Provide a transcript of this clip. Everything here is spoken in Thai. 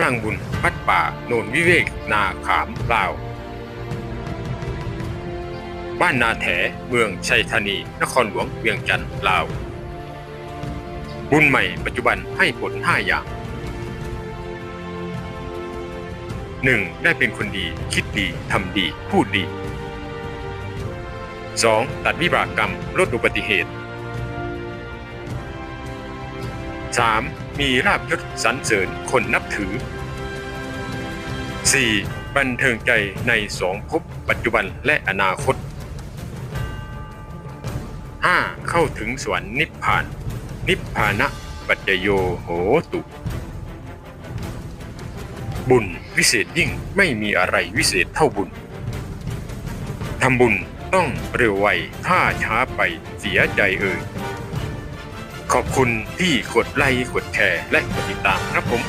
พลังบุญวัดป่าโนนวิเวก นาขามลาว บ้านนาแถเมืองชัยธานี นครหลวงเวียงจันทร์ลาว บุญใหม่ปัจจุบันให้ผล5อย่าง 1. ได้เป็นคนดีคิดดีทำดี พูดดี 2. ตัดวิบากกรรมลดอุบัติเหตุ 3. มีราบยศสรรเสริญคนนับถือ 4. บันเทิงใจในสองภพปัจจุบันและอนาคต 5. เข้าถึงสวรรค์นิพพาน นิพพานะปัจจโยโหตุ บุญวิเศษยิ่งไม่มีอะไรวิเศษเท่าบุญทำบุญต้องเร็วไวถ้าช้าไปเสียใจเอ่ย ขอบคุณที่กดไลค์กดแชร์และกดติดตามครับผม